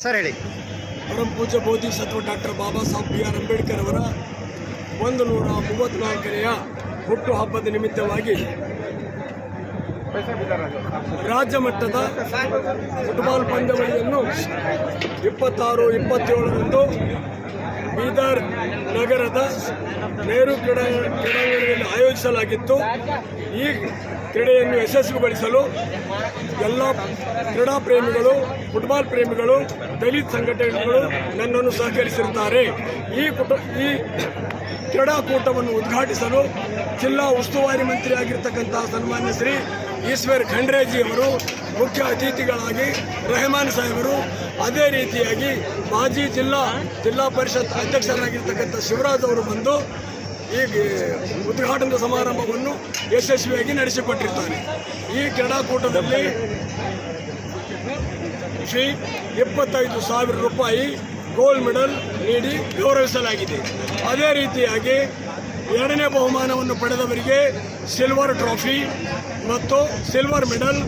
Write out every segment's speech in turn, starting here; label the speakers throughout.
Speaker 1: Sir ಹೇಳಿ.
Speaker 2: ಪೂಜ ಪೂಜ್ಯ Bodhisattva doctor Baba Saheb B R Ambedkar ಅವರ ಒಂದು ನೂರ ಮೂವತ್ತ್ನಾಲ್ಕನೆಯ ಹುಟ್ಟು ಹಬ್ಬದ ನಿಮಿತ್ತವಾಗಿ ರಾಜ್ಯ ಮಟ್ಟದ ಫುಟ್ಬಾಲ್ ಪಂದ್ಯಾವಳಿಯನ್ನು ಇಪ್ಪತ್ತಾರು, ಇಪ್ಪತ್ತೇಳರಂದು ನಗರದ ನೆಹರು ಕ್ರೀಡಾ ಕ್ರೀಡಾಂಗಣದಲ್ಲಿ ಆಯೋಜಿಸಲಾಗಿತ್ತು. ಈ ಕ್ರೀಡೆಯನ್ನು ಯಶಸ್ವಿಗೊಳಿಸಲು ಎಲ್ಲ ಕ್ರೀಡಾ ಪ್ರೇಮಿಗಳು, ಫುಟ್ಬಾಲ್ ಪ್ರೇಮಿಗಳು, ದಲಿತ ಸಂಘಟನೆಗಳು ನನ್ನನ್ನು ಸಹಕರಿಸಿರುತ್ತಾರೆ. ಈ ಕುಟ ಈ ಕ್ರೀಡಾಕೂಟವನ್ನು ಉದ್ಘಾಟಿಸಲು ಜಿಲ್ಲಾ ಉಸ್ತುವಾರಿ ಮಂತ್ರಿ ಆಗಿರ್ತಕ್ಕಂತಹ ಸನ್ಮಾನ್ಯ ಶ್ರೀ ಈಶ್ವರ್ ಖಂಡ್ರೇಜಿ ಅವರು ಮುಖ್ಯ ಅತಿಥಿಗಳಾಗಿ ರೆಹಮಾನ್ ಸಾಹೇಬರು ಅದೇ ರೀತಿಯಾಗಿ ಮಾಜಿ ಜಿಲ್ಲಾ ಜಿಲ್ಲಾ ಪರಿಷತ್ ಅಧ್ಯಕ್ಷರಾಗಿರ್ತಕ್ಕಂಥ ಶಿವರಾಜ್ ಅವರು ಬಂದು ಈ ಉದ್ಘಾಟನಾ ಸಮಾರಂಭವನ್ನು ಯಶಸ್ವಿಯಾಗಿ ನಡೆಸಿಕೊಟ್ಟಿರ್ತಾರೆ. ಈ ಕ್ರೀಡಾಕೂಟದಲ್ಲಿ ಶ್ರೀ ಇಪ್ಪತ್ತೈದು ಸಾವಿರ ರೂಪಾಯಿ ಗೋಲ್ಡ್ ಮೆಡಲ್ ನೀಡಿ ಗೌರವಿಸಲಾಗಿದೆ. ಅದೇ ರೀತಿಯಾಗಿ ಎರಡನೇ ಬಹುಮಾನವನ್ನು ಪಡೆದವರಿಗೆ ಸಿಲ್ವರ್ ಟ್ರಾಫಿ ಮತ್ತು ಸಿಲ್ವರ್ ಮೆಡಲ್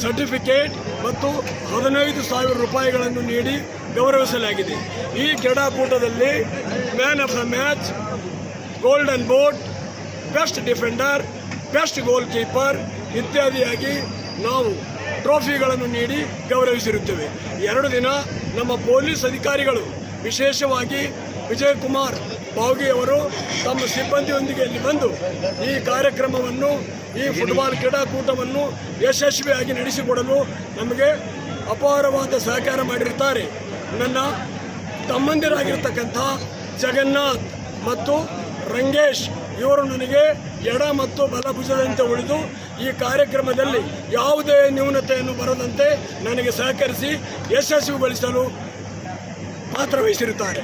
Speaker 2: ಸರ್ಟಿಫಿಕೇಟ್ ಮತ್ತು ಹದಿನೈದು ಸಾವಿರ ರೂಪಾಯಿಗಳನ್ನು ನೀಡಿ ಗೌರವಿಸಲಾಗಿದೆ. ಈ ಕ್ರೀಡಾಕೂಟದಲ್ಲಿ man of the match golden boot best defender best goalkeeper ಇತ್ಯಾದಿಯಾಗಿ ನಾವು ಟ್ರೋಫಿಗಳನ್ನು ನೀಡಿ ಗೌರವಿಸಿರುತ್ತೇವೆ. ಎರಡು ದಿನ ನಮ್ಮ ಪೊಲೀಸ್ ಅಧಿಕಾರಿಗಳು, ವಿಶೇಷವಾಗಿ ವಿಜಯ್ ಕುಮಾರ್ ಬಾವ್ಗಿ ಅವರು ತಮ್ಮ ಸಿಬ್ಬಂದಿಯೊಂದಿಗೆ ಇಲ್ಲಿ ಬಂದು ಈ ಕಾರ್ಯಕ್ರಮವನ್ನು, ಈ ಫುಟ್ಬಾಲ್ ಕ್ರೀಡಾಕೂಟವನ್ನು ಯಶಸ್ವಿಯಾಗಿ ನಡೆಸಿಕೊಡಲು ನಮಗೆ ಅಪಾರವಾದ ಸಹಕಾರ ಮಾಡಿರುತ್ತಾರೆ ನನ್ನ ತಮ್ಮಂದಿರಾಗಿರ್ತಕ್ಕಂಥ ಜಗನ್ನಾಥ್ ಮತ್ತು ರಂಗೇಶ್, ಇವರು ನನಗೆ ಎಡ ಮತ್ತು ಬಲಭುಜದಂತೆ ಉಳಿದು ಈ ಕಾರ್ಯಕ್ರಮದಲ್ಲಿ ಯಾವುದೇ ನ್ಯೂನತೆಯನ್ನು ಬರದಂತೆ ನನಗೆ ಸಹಕರಿಸಿ ಯಶಸ್ವಿಗೊಳಿಸಲು ಪಾತ್ರ ವಹಿಸಿರುತ್ತಾರೆ.